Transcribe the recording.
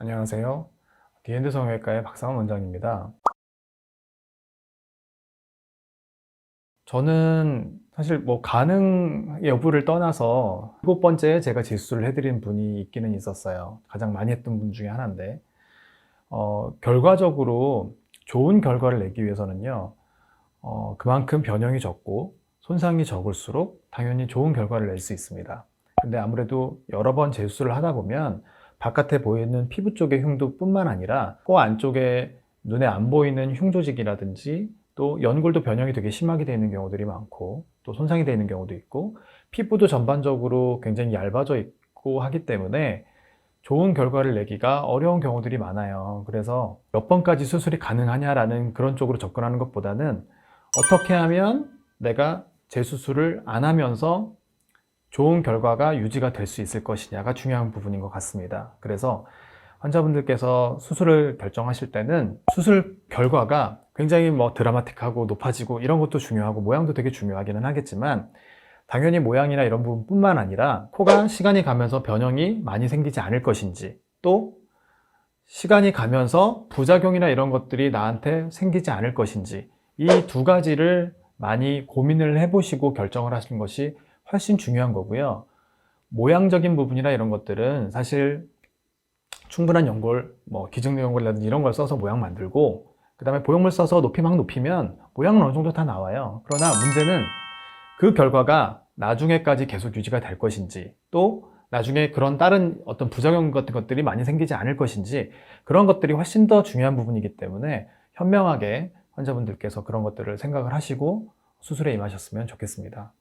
안녕하세요. 디엔드 성형외과의 박상원 원장입니다. 저는 사실 뭐 가능 여부를 떠나서 일곱 번째 제가 재수술을 해드린 분이 있기는 있었어요. 가장 많이 했던 분 중에 하나인데, 어, 결과적으로 좋은 결과를 내기 위해서는요, 어, 그만큼 변형이 적고 손상이 적을수록 당연히 좋은 결과를 낼 수 있습니다. 근데 아무래도 여러 번 재수술을 하다 보면 바깥에 보이는 피부 쪽의 흉도뿐만 아니라 코 안쪽에 눈에 안 보이는 흉조직이라든지 또 연골도 변형이 되게 심하게 되어 있는 경우들이 많고 또 손상이 되어 있는 경우도 있고 피부도 전반적으로 굉장히 얇아져 있고 하기 때문에 좋은 결과를 내기가 어려운 경우들이 많아요. 그래서 몇 번까지 수술이 가능하냐라는 그런 쪽으로 접근하는 것보다는 어떻게 하면 내가 재수술을 안 하면서 좋은 결과가 유지가 될 수 있을 것이냐가 중요한 부분인 것 같습니다. 그래서 환자분들께서 수술을 결정하실 때는 수술 결과가 굉장히 뭐 드라마틱하고 높아지고 이런 것도 중요하고 모양도 되게 중요하기는 하겠지만 당연히 모양이나 이런 부분뿐만 아니라 코가 시간이 가면서 변형이 많이 생기지 않을 것인지 또 시간이 가면서 부작용이나 이런 것들이 나한테 생기지 않을 것인지 이 두 가지를 많이 고민을 해보시고 결정을 하시는 것이 훨씬 중요한 거고요. 모양적인 부분이나 이런 것들은 사실 충분한 연골, 뭐 기증 연골이라든지 이런 걸 써서 모양 만들고 그 다음에 보형물 써서 높이 막 높이면 모양은 어느 정도 다 나와요. 그러나 문제는 그 결과가 나중에까지 계속 유지가 될 것인지 또 나중에 그런 다른 어떤 부작용 같은 것들이 많이 생기지 않을 것인지 그런 것들이 훨씬 더 중요한 부분이기 때문에 현명하게 환자분들께서 그런 것들을 생각을 하시고 수술에 임하셨으면 좋겠습니다.